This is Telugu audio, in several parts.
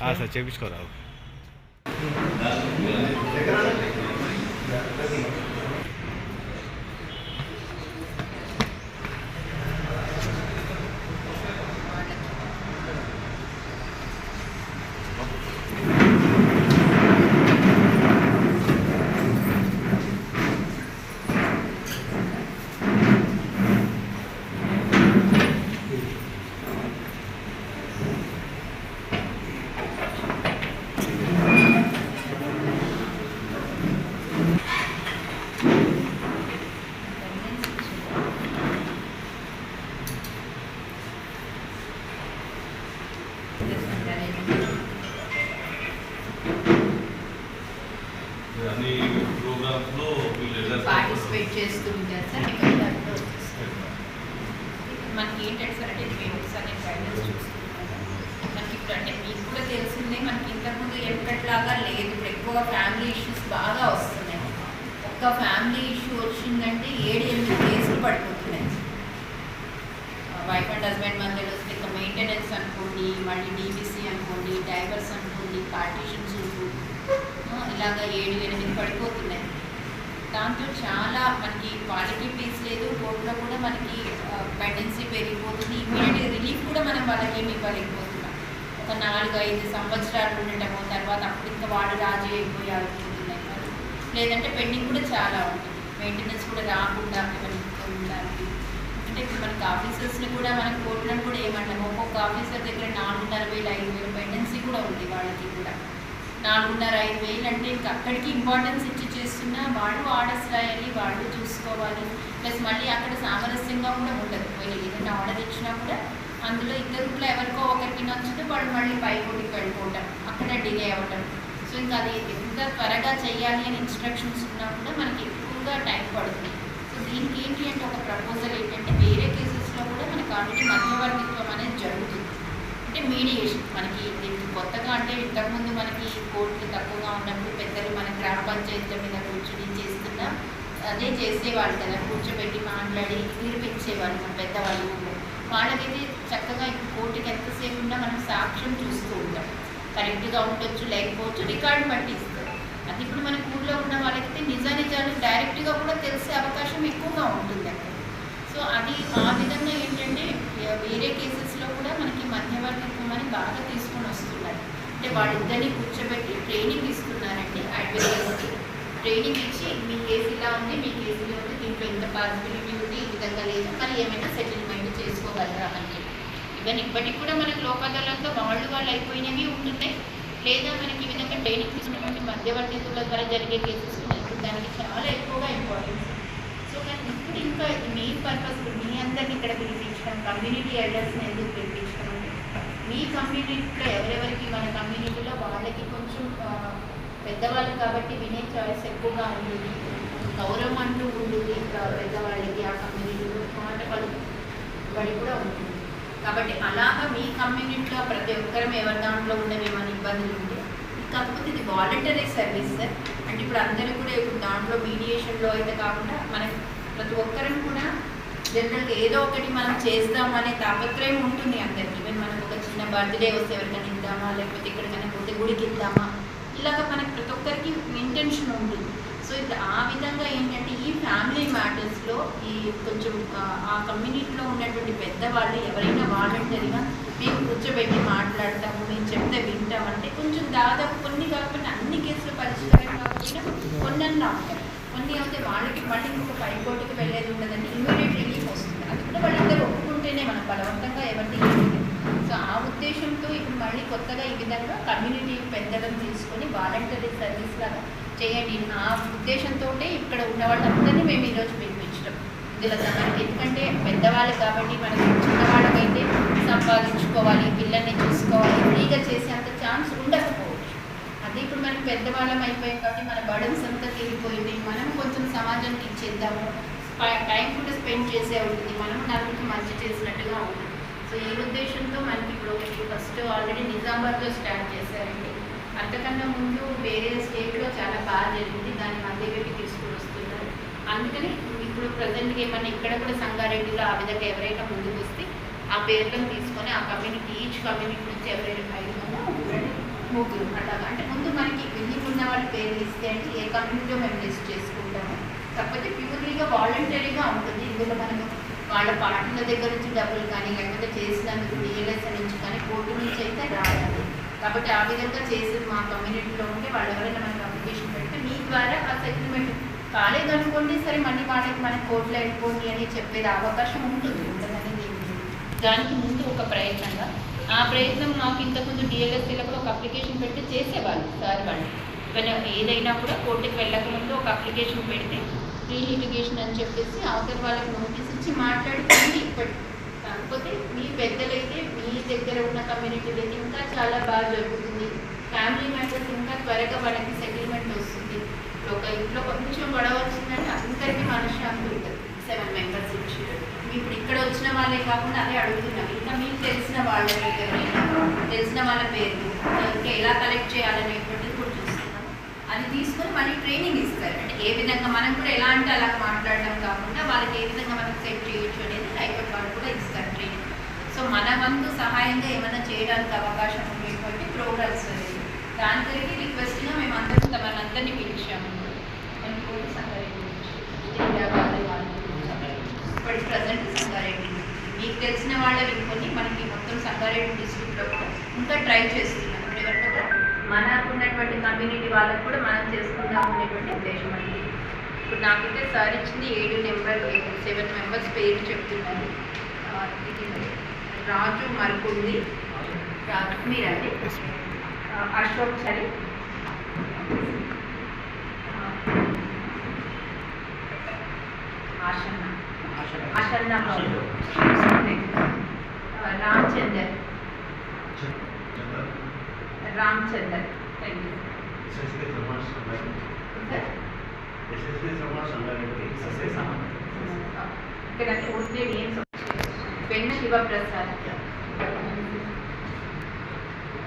હા સર ચેવીસ કરાવો అన్ని ప్రోగ్రామ్స్లో వీళ్ళు పార్టిసిపేట్ చేస్తూ ఉంటారు సార్ మనకి ఏంటంటే సార్ అంటే అనే గైడెన్స్ చూసుకుంటారు మనకి ఇప్పుడు అంటే మీకు కూడా తెలిసిందే మనకి ఇంతకుముందు ఎప్పటిలాగా లేదు. ఇప్పుడు ఎక్కువ ఫ్యామిలీ ఇష్యూస్ బాగా వస్తున్నాయి. ఒక్క ఫ్యామిలీ ఇష్యూ వచ్చిందంటే ఏడు ఎనిమిది కేసులు పడిపోతున్నాయి. వైఫ్ అండ్ హస్బెండ్ మధ్యలో మెయింటెనెన్స్ అనుకోండి మళ్ళీ డీబీసీ అనుకోండి డైవర్స్ అనుకోండి పార్టీషన్స్ ఇలాగ ఏడు ఎనిమిది పడిపోతున్నాయి. దాంతో చాలా మనకి క్వాలిటీ పీస్ లేదు కోర్టులో కూడా మనకి పెండెన్సీ పెరిగిపోతుంది ఇమీడియట్ రిలీఫ్ కూడా మనం వాళ్ళకి ఏమి ఇవ్వలేకపోతున్నాం. ఒక నాలుగు ఐదు సంవత్సరాలు ఉండటము తర్వాత అప్పుడు ఇంకా వాళ్ళు రాజీ అయిపోయి లేదంటే పెండింగ్ కూడా చాలా ఉంటుంది. మెయింటెనెన్స్ కూడా రాకుండా మనకి ఆఫీసర్స్ని కూడా మన కోర్టులను కూడా ఏమంటాము? ఒక్కొక్క ఆఫీసర్ దగ్గర నాలుగున్నర వేలు ఐదు వేలు పెండెన్సీ కూడా ఉంది వాళ్ళకి కూడా. నాలుగున్నర ఐదు వేలు అంటే ఇంకా అక్కడికి ఇంపార్టెన్స్ ఇచ్చి చేస్తున్నా వాళ్ళు ఆర్డర్స్ రాయాలి వాళ్ళు చూసుకోవాలి. ప్లస్ మళ్ళీ అక్కడ సామరస్యంగా కూడా ఉండదు. పోయి ఏదైనా ఆర్డర్ ఇచ్చినా కూడా అందులో ఇద్దరులో ఎవరికో ఒకరికి నచ్చితే వాళ్ళు మళ్ళీ పై కోటికి వెళ్ళిపోవటం అక్కడ డిలే అవ్వటం. సో ఇంకా అది ఎంత త్వరగా చేయాలి అని ఇన్స్ట్రక్షన్స్ ఉన్నా కూడా మనకి ఎక్కువగా టైం పడుతుంది. దీనికి ఏంటి అంటే ఒక ప్రపోజల్ ఏంటంటే వేరే కేసెస్లో కూడా మనకి ఆల్రెడీ మధ్యవర్తిత్వం అనేది జరుగుతుంది. అంటే మీడియేషన్ మనకి దీనికి కొత్తగా అంటే ఇంతకుముందు మనకి కోర్టులు తక్కువగా ఉన్నప్పుడు పెద్దలు మన గ్రామ పంచాయతీల మీద కూర్చుని చేస్తున్న అదే చేసేవాళ్ళు కదా. కూర్చోబెట్టి మాట్లాడి నిరూపించేవాళ్ళు మన పెద్దవాళ్ళు వాళ్ళకైతే చక్కగా కోర్టుకి ఎంతసేపు ఉన్నా మనం సాక్ష్యం చూస్తూ ఉంటాం. కరెక్ట్గా ఉండొచ్చు లేకపోవచ్చు రికార్డు పట్టిస్తాం అది ఇప్పుడు మన ఊళ్ళో ఉన్న వాళ్ళకైతే నిజ నిజాలు డైరెక్ట్గా కూడా తెలిసే అవకాశం ఎక్కువగా ఉంటుంది అక్కడ. సో అది ఆ విధంగా ఏంటంటే వేరే కేసెస్లో కూడా మనకి మధ్యవర్తిత్వం అని బాగా తీసుకొని వస్తున్నారు. అంటే వాళ్ళిద్దరిని కూర్చోబెట్టి ట్రైనింగ్ ఇస్తున్నారండి అడ్వకేట్స్కి ట్రైనింగ్ ఇచ్చి మీ కేసు ఇలా ఉంది మీ కేసు ఇలా ఉంది దీంట్లో ఇంత పాసిబిలిటీ ఉంది ఈ విధంగా లేదు మరి ఏమైనా సెటిల్మెంట్ చేసుకోగలరా? అని. చెప్పి ఈవెన్ ఇప్పటికి కూడా మనకు లోపదలంతో వాళ్ళు వాళ్ళు అయిపోయినవి ఉంటున్నాయి. లేదా మనకి ఈ విధంగా ట్రైనింగ్ తీసుకున్నటువంటి మధ్యవర్తిత్వుల ద్వారా జరిగే కేసెస్ దానికి చాలా ఎక్కువగా ఇంపార్టెన్స్ సో కానీ ఇప్పుడు ఇంకా మీ పర్పస్ మీ అందరిని ఇక్కడ పిలిపించడం కమ్యూనిటీ ఎల్డర్స్ని ఎందుకు పిలిపించడం అంటే మీ కమ్యూనిటీలో ఎవరెవరికి మన కమ్యూనిటీలో వాళ్ళకి కొంచెం పెద్దవాళ్ళు కాబట్టి వినే చాయిస్ ఎక్కువగా ఉంటుంది. గౌరవం అంటూ ఉంటుంది పెద్దవాళ్ళకి ఆ కమ్యూనిటీలో మాట పలు వాడి కూడా ఉంటుంది. కాబట్టి అలాగా మీ కమ్యూనిటీలో ప్రతి ఒక్కరం ఎవరి దాంట్లో ఉన్నవి ఏమైనా ఇబ్బందులు ఉంటే కాకపోతే ఇది వాలంటరీ సర్వీస్ సార్. అంటే ఇప్పుడు అందరూ కూడా ఇప్పుడు దాంట్లో మీడియేషన్లో అయితే కాకుండా మన ప్రతి ఒక్కరం కూడా జనరల్గా ఏదో ఒకటి మనం చేద్దాం అనే తాపత్రయం ఉంటుంది అందరికి. ఈవెన్ మనకు ఒక చిన్న బర్త్డే వస్తే ఎవరికైనా ఇద్దామా? లేకపోతే ఎక్కడికైనా పోతే గుడికి ఇద్దామా? ఇలాగ మనకి ప్రతి ఒక్కరికి ఇంటెన్షన్ ఉంటుంది. సో ఇప్పుడు ఆ విధంగా ఏంటంటే ఈ ఫ్యామిలీ మ్యాటర్స్లో ఈ కొంచెం ఆ, కమ్యూనిటీలో ఉన్నటువంటి పెద్దవాళ్ళు ఎవరైనా వాలంటరీగా మేము కూర్చోబెట్టి మాట్లాడతాము మేము చెప్తే వింటాం అంటే కొంచెం దాదాపు కొన్ని కాకుండా అన్ని కేసులు పరిష్కారం కాకపోయినా కొన్ని అన్నా కొన్ని అయితే వాళ్ళకి మళ్ళీ ఇంకొక పైకోటికి వెళ్ళేది ఉండదని ఇమీడియట్ రిలీఫ్ వస్తుంది. అది కూడా వాళ్ళందరూ ఒప్పుకుంటేనే మనం బలవంతంగా ఎవరిని సో ఆ ఉద్దేశంతో ఇప్పుడు మళ్ళీ కొత్తగా ఈ విధంగా కమ్యూనిటీ పెద్దలను తీసుకొని వాలంటరీ సర్వీస్ లాగా చేయండి. ఆ ఉద్దేశంతో ఇక్కడ ఉన్న వాళ్ళందరినీ మేము ఈరోజు పిలిపించడం. ఇందులో మనకి ఎందుకంటే పెద్దవాళ్ళు కాబట్టి మనకి చిన్నవాళ్ళకైతే సంపాదించుకోవాలి పిల్లల్ని చూసుకోవాలి ఫ్రీగా చేసేంత ఛాన్స్ ఉండకపోవచ్చు. అది ఇప్పుడు మనం పెద్దవాళ్ళం అయిపోయాం కాబట్టి మన బర్డన్స్ అంతా తిరిగిపోయింది మనం కొంచెం సమాజానికి ఇచ్చేద్దాము. టైం కూడా స్పెండ్ చేసే ఉంటుంది. మనం నలుగురికి మంచి చేసినట్టుగా ఉంటుంది సో ఈ ఉద్దేశంతో మనకి ఇప్పుడు ఫస్ట్ ఆల్రెడీ నిజామాబాద్లో స్టార్ట్ చేశారండి. అంతకన్నా ముందు వేరే స్టేట్లో చాలా బాగా జరిగింది. దాన్ని మధ్యలోకి తీసుకుని వస్తున్నారు. అందుకని ఇప్పుడు ప్రజెంట్గా ఏమన్నా ఇక్కడ కూడా సంగారెడ్డిలో ఆ విధంగా ఎవరైనా ముందుకు వస్తే ఆ పేర్లను తీసుకొని ఆ కమ్యూనిటీ ఈచ్ కమ్యూనిటీ నుంచి ఎవరైనా ఐదు ముగ్గురు అలాగా. అంటే ముందు మనకి పెళ్ళికి ఉన్న వాళ్ళ పేర్లు ఇస్తే అంటే ఏ కంపెనీలో మేము లిస్ట్ చేసుకుంటాము. కాకపోతే ప్యూర్లీగా వాలంటరీగా ఉంటుంది. ఇందులో మనము వాళ్ళ పార్టీల దగ్గర నుంచి డబ్బులు కానీ లేకపోతే చేసినందుకు డిఎల్ఎస్ నుంచి కానీ కోర్టు నుంచి అయితే రావాలి. కాబట్టి ఆ విధంగా చేసి మా కమ్యూనిటీలో ఉంటే వాళ్ళు ఎవరైనా మనకి అప్లికేషన్ పెడితే మీ ద్వారా ఆ సెటిల్మెంట్ కాలేదనుకోండి సరే మళ్ళీ వాళ్ళకి మన కోర్టులో వెళ్ళిపోండి అని చెప్పేది అవకాశం ఉంటుంది. ఉంటుందనేది లేదు. దానికి ముందు ఒక ప్రయత్నంగా. ఆ ప్రయత్నం మాకు ఇంతకుముందు డిఎల్ఎస్సీలో కూడా ఒక అప్లికేషన్ పెట్టి చేసేవాళ్ళు సార్ వాళ్ళు. ఏదైనా కూడా కోర్టుకి వెళ్ళక ముందు ఒక అప్లికేషన్ పెడితే. ప్రీ లిటిగేషన్ అని చెప్పేసి అవతల వాళ్ళకి నోటీస్ ఇచ్చి మాట్లాడుతుంది ఇప్పటి కాకపోతే మీ పెద్దలైతే మీ దగ్గర ఉన్న కమ్యూనిటీలో అయితే ఇంకా చాలా బాగా జరుగుతుంది. ఫ్యామిలీ మెంబర్స్ ఇంకా త్వరగా వాళ్ళకి సెటిల్మెంట్ వస్తుంది. ఒక ఇంట్లో కొంచెం గొడవ వచ్చిందంటే అందరికీ మనశ్శాంతి ఉంటుంది. సెవెన్ మెంబర్స్ వచ్చి ఇప్పుడు ఇక్కడ వచ్చిన వాళ్ళే కాకుండా అదే అడుగుతున్నాం ఇంకా మీకు తెలిసిన వాళ్ళ దగ్గర తెలిసిన వాళ్ళ పేర్లు ఇంకా ఎలా కలెక్ట్ చేయాలనేటువంటి అది తీసుకొని మళ్ళీ ట్రైనింగ్ ఇస్తారు. అంటే ఏ విధంగా మనం కూడా ఎలా అంటే అలా మాట్లాడడం కాకుండా వాళ్ళకి ఏ విధంగా మనం సెట్ చేయొచ్చు అనేది హైకోర్టు వాళ్ళు కూడా ఇస్తారు ట్రైనింగ్ సో మన వంతు సహాయంగా ఏమైనా చేయడానికి అవకాశం ఉండేటువంటి ప్రోగ్రామ్స్ అనేది దాని రిక్వెస్ట్గా మేము అందరం తమనందరినీ పిలిచాము. ఇప్పటి ప్రజెంట్ సంగారెడ్డి మీకు తెలిసిన వాళ్ళవి ఇంకొన్ని మనకి మొత్తం సంగారెడ్డి డిస్ట్రిక్ట్లో కూడా ఇంకా ట్రై చేస్తుంది అంటే ఎవరికైనా మనకు ఉన్నటువంటి కమ్యూనిటీ వాళ్ళకు కూడా మనం చేసుకుందాం అనేటువంటి ఉద్దేశం అండి. ఇప్పుడు నాకైతే సార్ ఇచ్చింది ఏడు నెంబర్ సెవెన్ మెంబర్స్ పేరు చెప్తున్నారు. ఇది రాజు మరకుంది. రాజు మీరండి? అశోక్ చలి ఆశన్న. ఆశన్న. ఆ, Ramachandar SSK Samaj Sangareddy sir SSK Samaj Sangareddy ఇక్కడ పూర్తి నేమ్స్ పెన్న శివప్రసాద్.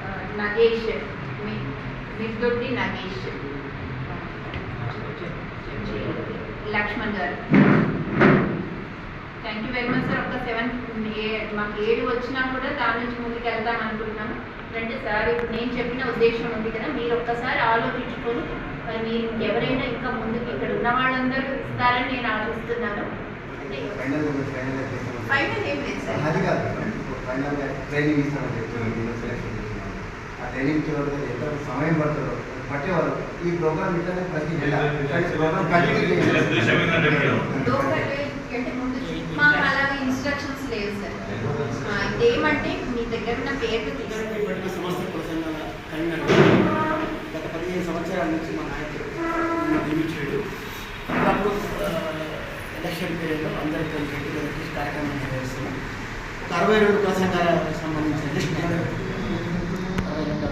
ఆ, నగేష్. మీ మిర్దొడ్డి నగేష్. లక్ష్మణ్ గారు. Thank you very much sir ఒక సెవెన్ మాకు ఏడు వచ్చినా కూడా దాని నుంచి ముందుకు వెళ్దాం అనుకుంటున్నాం. అంటే సార్. ఇప్పుడు నేను చెప్పిన ఉద్దేశం ఉంది కదా మీరు ఒక్కసారి ఆలోచించుకొని మరి మీరు ఇంకెవరైనా ఇంకా ముందుకు ఇక్కడ ఉన్న వాళ్ళందరూ ఇస్తారని నేను ఆశిస్తున్నాను. అంటే ఫైనల్ ఫైనల్ ఫైనల్ ఏం లేదు సార్. అది కాదు ఫైనల్ ట్రైనింగ్ ఇస్తామని చెప్తున్నాను నేను సెలెక్షన్ చేస్తున్నాను ఆ ట్రైనింగ్ చివరికి ఎంత సమయం పడుతుందో పట్టేవారు ఈ ప్రోగ్రామ్ ఇట్లనే ప్రతి నెల ప్రోగ్రామ్ కంటిన్యూ లోకల్ అంటే ముందు మాకు అలాగే ఇన్స్ట్రక్షన్స్ లేవు సార్. మీ దగ్గర ఉన్న సమస్య కరీంనగర్ గత పదిహేను సంవత్సరాల నుంచి మా నాయకుడు నియమించాడు. అప్పుడు ఎలక్షన్ పీరియడ్లో కలిసి కలిసి కార్యక్రమం నిర్వహిస్తున్నాం. ఒక అరవై రెండు ప్రసంగాలకు సంబంధించిన లిస్ట్ అరవై రెండు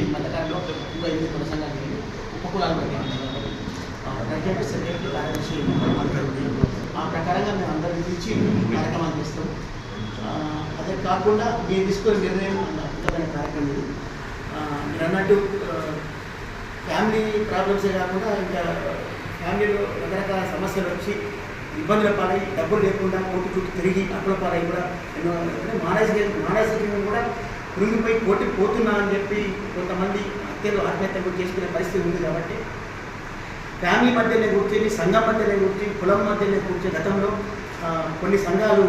ఈ మధ్యకాలంలో ఇంకా ఎనిమిది ప్రసంగాలు ఉపకులాలు సెక్రటరీ కార్యదర్శి ఆ ప్రకారంగా మేము అందరి గురించి కార్యక్రమాలు చేస్తాం. అదే కాకుండా మీరు తీసుకునే నిర్ణయం అన్న అద్భుతమైన కార్యక్రమం ఇది. మీరు అన్నట్టు ఫ్యామిలీ ప్రాబ్లమ్సే కాకుండా ఇంకా ఫ్యామిలీలో రకరకాల సమస్యలు వచ్చి ఇబ్బందుల పాలై డబ్బులు లేకుండా కోర్టు చుట్టూ తిరిగి అప్పుల పాలై కూడా ఎన్నో మానసిక మానసికంగా కూడా కృంగిపోయి కోర్టు పోతున్నా అని చెప్పి కొంతమంది హత్యలు ఆత్మహత్య కూడా చేసుకునే పరిస్థితి ఉంది కాబట్టి ఫ్యామిలీ మధ్యనే కూర్చొని సంఘం మధ్యనే కూర్చొని కులం మధ్యనే కూర్చొని గతంలో కొన్ని సంఘాలు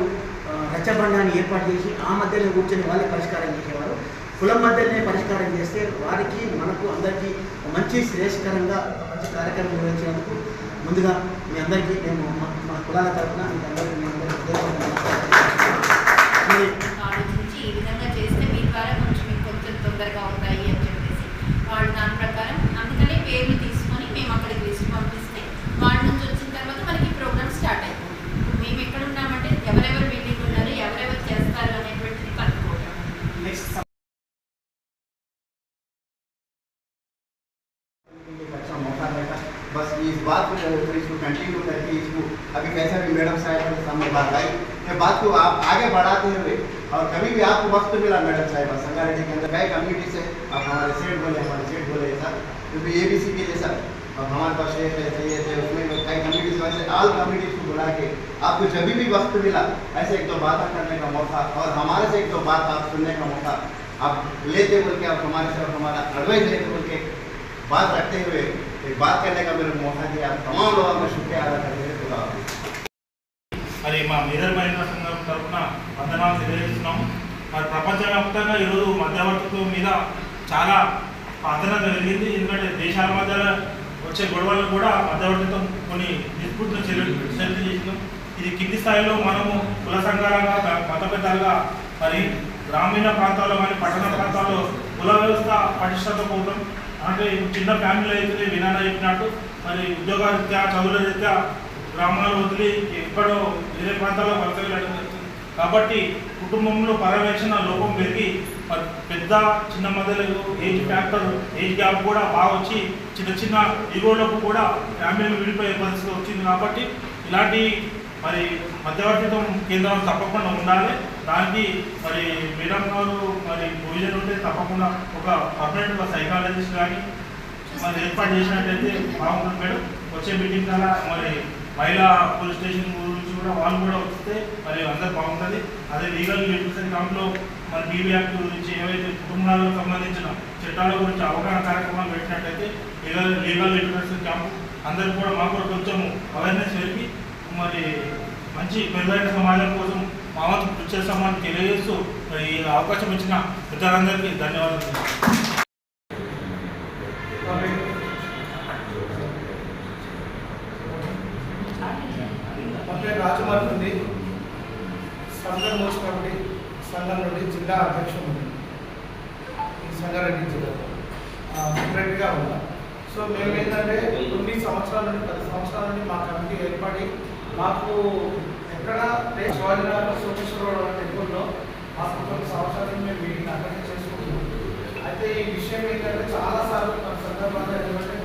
రచ్చబండాన్ని ఏర్పాటు చేసి ఆ మధ్యలో కూర్చొని వాళ్ళే పరిష్కారం చేసేవారు. కులం మధ్యనే పరిష్కారం చేస్తే వారికి మనకు అందరికీ మంచి శ్రేయస్కరంగా మంచి కార్యక్రమం నిర్వహించినందుకు ముందుగా మీ అందరికీ మేము మా- మా కులాల తరఫున మీ అందరికీ మీ అందరికీ ఈ విధంగా చేస్తే మీ ద్వారా కొంచెం మీకు కొంచెం తొందరగా बस इस बात को फिर इसको कंटिन्यू करके इसको, अभी कैसा भी मैडम साहब के सामने बात आई ये बात को आप आगे बढ़ाते हुए, और कभी भी आपको वक्त मिला मैडम साहब संगारेड्डी के अंदर कई कम्युनिटी से आप हमारे सेठ बोले, हमारे सेठ बोले सर क्योंकि ए बी सी के सर, अब हमारे पास शेख है सैयद है, उसमें कई कम्युनिटी से वैसे ऑल कम्युनिटीज को बुला के आपको जब भी वक्त मिला, ऐसे एक दो बात करने का मौका, और हमारे से एक दो बात आप सुनने का मौका, आप लेते बोल के आप हमारे से, हमारा एडवाइस लेते बोल के बात रखते हुए एक बात करने का मेरे को मौका दिया आप तमाम लोगों का शुक्रिया अदा करते हुए खुदा हाफिज़। మరి మా మేజర్ మహిళా సంఘం తరఫున వందనాలు తెలియజేస్తున్నాము మరి ప్రపంచవ్యాప్తంగా ఈరోజు మధ్యవర్తిత్వం మీద చాలా ప్రాధాన్యత పెరిగింది ఎందుకంటే దేశాల మధ్య వచ్చే గొడవలు కూడా మధ్యవర్తిత్వం కొన్ని డిస్ప్యూట్ను సెటిల్ చేసినాం ఇది కింది స్థాయిలో మనము కుల సంఘాలుగా మత పెద్దలుగా మరి గ్రామీణ ప్రాంతాల్లో కానీ పట్టణ ప్రాంతాల్లో కుల వ్యవస్థ పటిష్టత కోసం అంటే చిన్న ఫ్యామిలీ అయితే వినాన చెప్పినట్టు మరి ఉద్యోగ రీత్యా చదువుల రీత్యా గ్రామాలు వదిలి ఎక్కడో వేరే ప్రాంతాల్లో వలస వెళ్ళడం జరుగుతుంది. కాబట్టి కుటుంబంలో పర్యవేక్షణ లోపం పెరిగి పెద్ద చిన్న మధ్యలో ఏజ్ ఫ్యాక్టర్ ఏజ్ గ్యాప్ కూడా బాగా వచ్చి చిన్న చిన్న ఈగోలకు కూడా ఫ్యామిలీలు విడిపోయే పరిస్థితి వచ్చింది. కాబట్టి ఇలాంటి మరి మధ్యవర్తిత్వం కేంద్రం తప్పకుండా ఉండాలి. దానికి మరి మేడం గారు మరి ప్రొవిజన్ ఉంటే తప్పకుండా ఒక పర్మనెంట్ ఒక సైకాలజిస్ట్ కానీ మరి ఏర్పాటు చేసినట్టయితే బాగుంటుంది మేడం. వచ్చే మీటింగ్ కల్లా మరి మహిళా పోలీస్ స్టేషన్ గురించి కూడా వాళ్ళు కూడా వస్తే మరి అందరు బాగుంటుంది. అదే లీగల్ లిటరసీ క్యాంప్లో మరి బీబీ యాక్ట్ గురించి ఏవైతే కుటుంబాలకు సంబంధించిన చట్టాల గురించి అవగాహన కార్యక్రమాలు పెట్టినట్టయితే లీగల్ లీగల్ లిటరసీ క్యాంప్ అందరికి కూడా మాకు కూడా కొంచెం అవేర్నెస్ పెరిగి మరి మంచి మెరుగైన సమాజం కోసం మా వంతు కృషి చేస్తామని తెలియజేస్తూ మరి ఈ అవకాశం ఇచ్చిన పెద్దలందరికీ ధన్యవాదాలు. నా పేరు సంఘం మోచి సంఘం నుండి జిల్లా అధ్యక్షుడు ఈ సంగారెడ్డి జిల్లాలో సెక్రటరీగా ఉన్నా. సో మేము ఏంటంటే కొన్ని సంవత్సరాల నుండి పది సంవత్సరాల నుండి మా కమిటీ ఏర్పడి మాకు ఎక్కడ శివాజీనగర్ సోమేశ్వరరావు టెంపుల్లో మాకు కొన్ని సంవత్సరాలు మేము మీటింగ్ అక్కడే చేసుకుంటున్నాం అయితే ఈ విషయం ఏంటంటే చాలాసార్లు మన సందర్భంగా ఏంటంటే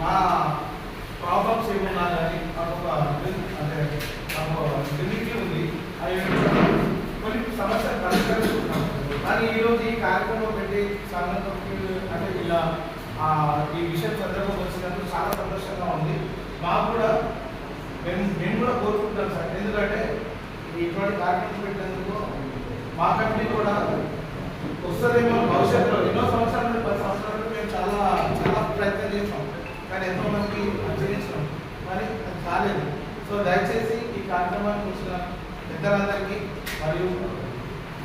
మా ప్రాబ్లమ్స్ ఏమున్నా కానీ మాకు ఒక అంటే మాకు లిమిట్ ఉంది. అవి కొన్ని సమస్యలు పరిష్కరిస్తున్నాం. కానీ ఈరోజు ఈ కార్యక్రమం పెట్టి సంఘం అంటే ఇలా ఈ విషయం సందర్భం వచ్చినందుకు చాలా సంతోషంగా ఉంది. మాకు కూడా మేము మేము కూడా కోరుకుంటాం సార్. ఎందుకంటే ఇటువంటి కార్యక్రమం పెట్టేందుకు మా కంపెనీ కూడా వస్తుందేమో భవిష్యత్తులో. ఎన్నో సంవత్సరాల నుండి పది సంవత్సరాల నుండి మేము చాలా చాలా ప్రయత్నం చేసాం కానీ ఎంతో మందికి ఆచరించాం కానీ అది కాలేదు. సో దయచేసి ఈ కార్యక్రమాన్ని చూసిన పెద్దలందరికీ మరియు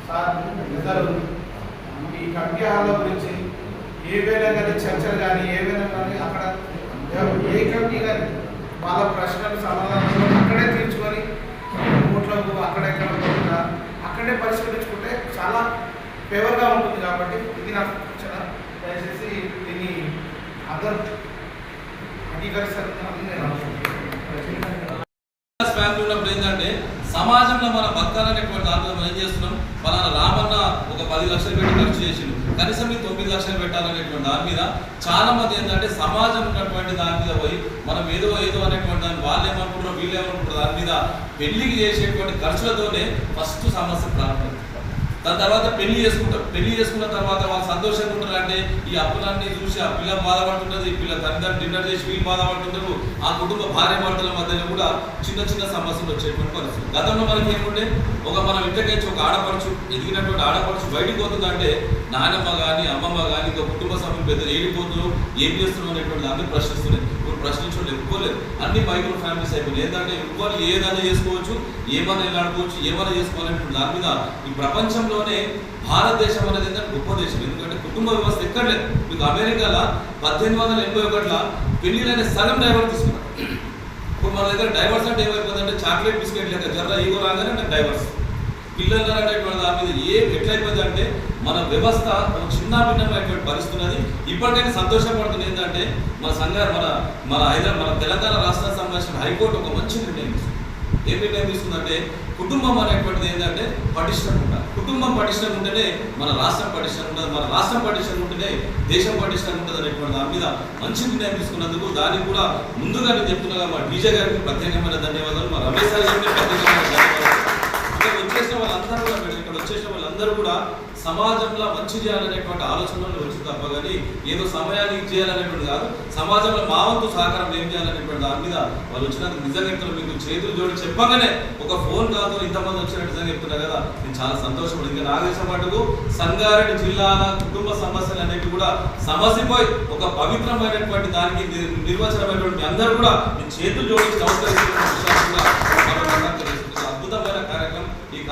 సార్ పెద్దలు ఈ కమిటీ హాల్లో గురించి ఏవైనా కానీ చర్చలు కానీ ఏవైనా కానీ అక్కడ ఏ కమిటీ కానీ వాళ్ళ ప్రశ్నలు సమాధానాలు అక్కడే తీర్చుకొని ఓట్లకు అక్కడెక్కడ పోకుండా అక్కడే పరిష్కరించుకుంటే చాలా ఫేవర్గా ఉంటుంది కాబట్టి ఇది నాకు సూచన. దయచేసి దీన్ని అందరూ అంగీకరిస్తారని నేను అనుకుంటున్నాను. సమాజంలో మన బతకాలనేటువంటి దాంట్లో మనం ఏం చేస్తున్నాం? ఫలానా రామన్న ఒక పది లక్షలు పెట్టి ఖర్చు చేసిండు. కనీసం ఈ తొమ్మిది లక్షలు పెట్టాలనేటువంటి దాని మీద చాలా మంది ఏంటంటే సమాజం ఉన్నటువంటి దాని మీద పోయి మనం ఏదో ఏదో అనేటువంటి దాన్ని వాళ్ళు ఏమనుకుంటారో వీళ్ళు ఏమనుకుంటారో దాని మీద పెళ్ళికి చేసేటువంటి ఖర్చులతోనే ఫస్ట్ సమస్య ప్రారంభం. దాని తర్వాత పెళ్ళి చేసుకుంటారు. పెళ్ళి చేసుకున్న తర్వాత వాళ్ళు సంతోషంగా ఉంటారు అంటే ఈ అప్పులన్నీ చూసి ఆ పిల్ల బాధపడుతున్నది ఈ పిల్ల తల్లిదండ్రులు డిన్నర్ చేసి వీళ్ళు బాధపడుతుంటారు. ఆ కుటుంబ భార్య భర్తల మధ్యలో కూడా చిన్న చిన్న సమస్యలు వచ్చేటువంటి పరిస్థితి. గతంలో మనకి ఏముండే? ఒక మనం ఇంటికి ఒక ఆడపడుచు ఎదిగినటువంటి ఆడపడుచు బయటికి పోతుందంటే నానమ్మ కానీ అమ్మమ్మ కానీ ఇంకా కుటుంబ సభ్యులు పెద్ద ఏడిపోతున్నారు ఏం చేస్తున్నావు అనేటువంటి దాన్ని ప్రశ్నిస్తున్నాయి. ప్రశ్నించడం ఎక్కువ అన్ని మైక్రో ఫ్యామిలీస్ అయిపోయినాయి. ఏంటంటే ఎవ్వరు ఏదైనా చేసుకోవచ్చు ఏమైనా వెళ్ళాడుకోవచ్చు ఏమైనా చేసుకోవాలనేటువంటి దాని మీద ఈ ప్రపంచంలోనే భారతదేశం అనేది ఏంటంటే గొప్ప దేశం. ఎందుకంటే కుటుంబ వ్యవస్థ ఎక్కడ లేదు. మీకు అమెరికాలో పద్దెనిమిది వందల ఎనభై ఒకటిలో పెళ్ళిలనే సగం డైవర్ తీసుకున్నారు. ఇప్పుడు మన దగ్గర డైవర్స్ అంటే ఏమైపోతుందంటే చాక్లెట్ బిస్కెట్ లేక జర్ర ఈగో రాగానే అంటే డైవర్స్. పిల్లలు అనేటువంటి దాని మీద ఏ ఎట్లయిపోయింది అంటే మన వ్యవస్థ చిన్న భిన్నమైనటువంటి పరిస్థితి ఉన్నది ఇప్పటికైనా సంతోషపడుతుంది ఏంటంటే మన సంఘ మన మన హైదరాబాద్ మన తెలంగాణ రాష్ట్ర సంబంధించిన హైకోర్టు ఒక మంచి నిర్ణయం తీసుకుంది. ఏం నిర్ణయం తీసుకుందంటే కుటుంబం అనేటువంటిది ఏంటంటే పటిష్టం ఉండాలి. కుటుంబం పటిష్టం ఉంటేనే మన రాష్ట్రం పటిష్టం ఉంటుంది. మన రాష్ట్రం పటిష్టం ఉంటేనే దేశం పటిష్టం ఉంటుంది అనేటువంటి దాని మీద మంచి నిర్ణయం తీసుకున్నందుకు దానికి కూడా ముందుగా నేను చెప్తున్నా మా డీజే గారికి ప్రత్యేకమైన ధన్యవాదాలు. మా రమేష్ గారికి ప్రత్యేకమైన ధన్యవాదాలు. ఇక్కడ వచ్చేసిన వాళ్ళందరూ కూడా ఇక్కడ వచ్చేసిన వాళ్ళందరూ కూడా సమాజంలో మంచి చేయాలనేటువంటి ఆలోచనలు వచ్చి తప్ప కానీ ఏదో సమయానికి చేయాలనేటువంటి కాదు సమాజంలో మా వంతు సహకారం ఏం చేయాలనేటువంటి దాని మీద వాళ్ళు వచ్చినందుకు నిజంగా చెప్తున్నారు మీకు చేతులు జోడి చెప్పగానే ఒక ఫోన్ కాదు ఇంతమంది వచ్చినట్టు నిజంగా చెప్తున్నా కదా నేను చాలా సంతోషపడి ఇంకా నాగేశ్వర మటుకు సంగారెడ్డి జిల్లాల కుటుంబ సమస్యలు అనేవి కూడా సమస్యపోయి ఒక పవిత్రమైనటువంటి దానికి నిర్వచనమైనటువంటి అందరూ కూడా మీ చేతులు జోడించి నమస్కరిస్తున్న విషయాలు కూడా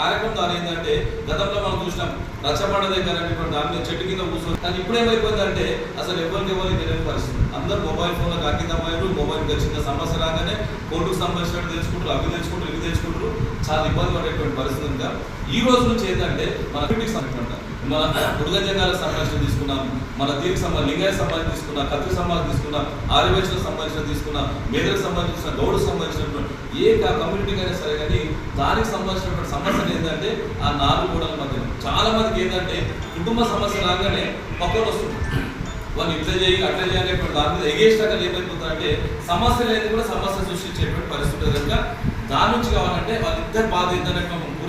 కార్యక్రమం దాని ఏంటంటే గతంలో మనం చూసినాం రచ్చబండ దగ్గర అనేటువంటి దాని మీద చెట్టు కింద కూర్చొని కానీ ఇప్పుడు ఏమైపోయిందంటే అసలు ఎవరికి ఎవరికి తెలియని పరిస్థితి. అందరూ మొబైల్ ఫోన్లకు అంకితమయ్యారు మొబైల్ చిన్న సమస్య రాగానే కోర్టుకు సంబంధించినట్టు తెలుసుకుంటారు అవి తెలుసుకుంటారు ఇవి తెలుసుకుంటారు. చాలా ఇబ్బంది పడేటువంటి పరిస్థితి ఉంది. ఈ రోజు నుంచి ఏంటంటే మన క్రిటిక్స్ మన బుడగ జంగాలకు సంబంధించిన తీసుకున్నాం మన దీనికి సంబంధించి లింగానికి సంబంధించి తీసుకున్నా కత్తికి సంబంధించి తీసుకున్నా ఆర్యవేశ్లకు సంబంధించిన తీసుకున్నా మేదలకు సంబంధించిన గౌడుకు సంబంధించినటువంటి ఏ కమ్యూనిటీకి అయినా సరే కానీ దానికి సంబంధించినటువంటి సమస్యలు ఏంటంటే ఆ నాలుగు గోడల మధ్య చాలా మందికి ఏంటంటే కుటుంబ సమస్య రాగానే పక్కన వస్తుంది. వాళ్ళు ఇట్లా చేయి అట్లా చేయి అనేటువంటి దాని మీద ఎగేసినాక ఏమైపోతుందంటే సమస్య లేదు కూడా సమస్య సృష్టించేటువంటి పరిస్థితి కనుక దాని నుంచి కావాలంటే వాళ్ళిద్దరు బాధ ఏంటనే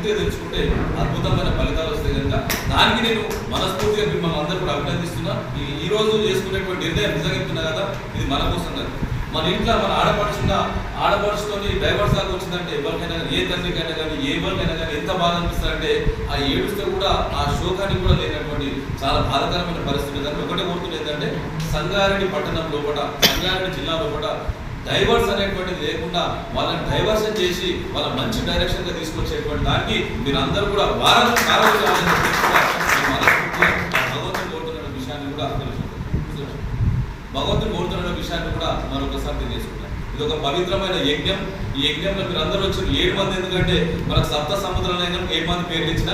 పూర్తిగా తెలుసుకుంటే అద్భుతమైన ఫలితాలు వస్తాయి కనుక దానికి నేను మనస్ఫూర్తిగా మిమ్మల్ని అందరూ కూడా అభినందిస్తున్నా. ఈ రోజు చేసుకునేటువంటి నిర్ణయం నిజంగా చెప్తున్నా కదా ఇది మన కోసం కదా. మన ఇంట్లో మన ఆడపడుచున్న ఆడపడుచుతోని డైవర్స్ దాకా వచ్చిందంటే ఎవరికైనా ఏ తండ్రికైనా కానీ ఏ ఎవరికైనా కానీ ఎంత బాధ అనిపిస్తుందంటే ఆ ఏడుస్తే కూడా ఆ శోకానికి కూడా లేనటువంటి చాలా బాధాకరమైన పరిస్థితి కనుక ఒకటే కోరుతుంది ఏంటంటే సంగారెడ్డి పట్టణం లోపల సంగారెడ్డి జిల్లా లోపల డైవర్స్ అనేటువంటిది లేకుండా వాళ్ళని డైవర్షన్ చేసి వాళ్ళ మంచి డైరెక్షన్గా తీసుకొచ్చేటువంటి దానికి మీరు అందరూ కూడా వారం భగవంతుని కోరుతున్న విషయాన్ని కూడా భగవంతుని కోరుతున్న విషయాన్ని కూడా మరొకసారి ఇది ఒక పవిత్రమైన యజ్ఞం. ఈ యజ్ఞంలో మీరు అందరూ వచ్చిన ఏడు మంది ఎందుకంటే మనకు సప్త సముద్రాలైనా ఏడు మంది పేర్లు ఇచ్చిన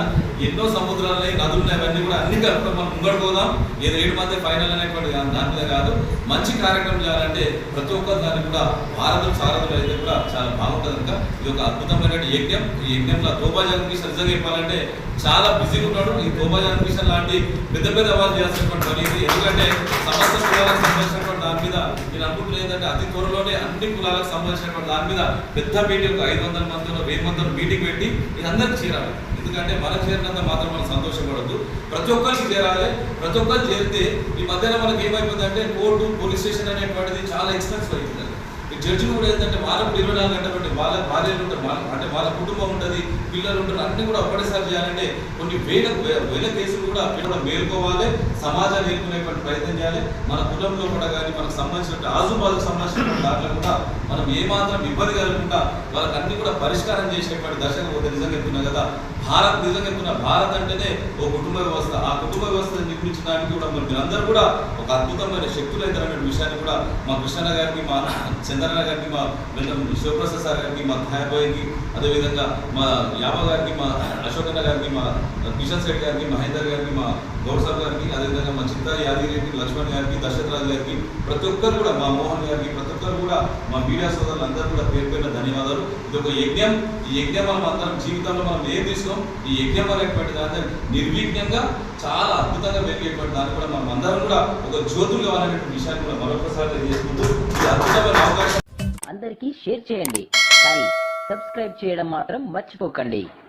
ఎన్నో సముద్రాలై నదులు ఉన్నాయి, అవన్నీ కూడా అన్ని కలుపుకొని మనం ముంగడుకోదాం ఏదో ఏడు మంది ఫైనల్ అనేటువంటి దాని మీద కాదు. మంచి కార్యక్రమం చేయాలంటే ప్రతి ఒక్కరు దాన్ని కూడా భారతం సారథులు అయితే కూడా చాలా బాగుంటుంది కనుక ఇది ఒక అద్భుతమైన యజ్ఞం. ఈ యజ్ఞంలో తోబా జగదీశ్ నిజంగా చెప్పాలంటే చాలా బిజీగా ఉన్నాడు. ఈ తోబా జగదీశ్ లాంటి పెద్ద పెద్ద వాళ్ళు చేయాల్సినటువంటి పని ఇది. ఎందుకంటే సమస్య సంబంధించినటువంటి మీద నేను అనుకుంటున్నా ఏంటంటే అతి త్వరలోనే అన్ని కులాలకు సంబంధించినటువంటి దాని మీద పెద్ద మీటింగ్ ఐదు వందల మందిలో వెయ్యి మందిలో మీటింగ్ పెట్టి ఇది అందరికి చేరాలి. ఎందుకంటే మనకు చేరినంత మాత్రం మనం సంతోషపడద్దు. ప్రతి ఒక్కరికి చేరాలి. ప్రతి ఒక్కరు చేరితే ఈ మధ్యన మనకి ఏమైపోతుందంటే కోర్టు పోలీస్ స్టేషన్ అనేటువంటిది చాలా ఎక్స్పెన్సివ్ అవుతుంది ఈ జడ్జి కూడా ఏంటంటే వాళ్ళకు ఇరవై నాలుగు గంటలు ఉంటే వాళ్ళ భార్యలు ఉంటారు వాళ్ళ అంటే వాళ్ళ కుటుంబం ఉంటుంది పిల్లలు ఉంటారు అన్ని కూడా ఒకటేసారి చేయాలంటే కొన్ని వేల వేల కేసులు కూడా కూడా మేల్కోవాలి సమాజాన్ని నేర్పుకునేటువంటి ప్రయత్నం చేయాలి. మన కులంలో కూడా కానీ మనకు సంబంధించిన ఆజుబాజుకు సంబంధించిన దాంట్లో కూడా మనం ఏమాత్రం ఇబ్బంది కలగకుండా వాళ్ళకి అన్ని కూడా పరిష్కారం చేసేటువంటి దశకు పోతే నిజంగా చెప్తున్నా కదా. భారత్ నిజంగా చెప్తున్నా భారత్ అంటేనే ఓ కుటుంబ వ్యవస్థ. ఆ కుటుంబ వ్యవస్థ నిర్మించడానికి కూడా మరి మీరందరూ కూడా ఒక అద్భుతమైన శక్తులు అవుతారనే విషయాన్ని కూడా మా కృష్ణ గారికి మా చంద్రన్న గారికి మా వెల్లం శివప్రసాద్ సార్ గారికి మా ధాయబాయికి అదేవిధంగా మా యాబా గారికి మా అశోకన్న గారికి మా కిషన్ శెట్టి గారికి మహేందర్ గారికి మా గౌడ్ గారికి అదేవిధంగా మా చిత్తా యాదగిరి లక్ష్మణ్ గారికి దశరథ్ రాజు గారికి ప్రతి ఒక్కరు కూడా మా మోహన్ గారికి ప్రతి ఒక్కరు కూడా మా మీడియా సోదరులు అందరూ కూడా పేరు పేరున ధన్యవాదాలు. ఇది ఒక యజ్ఞం. ఈ యజ్ఞం మనం అందరం జీవితంలో మనం ఏం తీసుకోం ఈ యజ్ఞం అనేటువంటి దాని నిర్విఘ్నంగా చాలా అద్భుతంగా పెరిగేటువంటి దాన్ని కూడా మనం అందరం కూడా ఒక జ్యోతులు కావాలనేటువంటి విషయాన్ని కూడా మరొకసారి తెలియజేసుకుంటూ అందరికీ షేర్ చేయండి. కానీ సబ్స్క్రైబ్ చేయడం మాత్రం మర్చిపోకండి.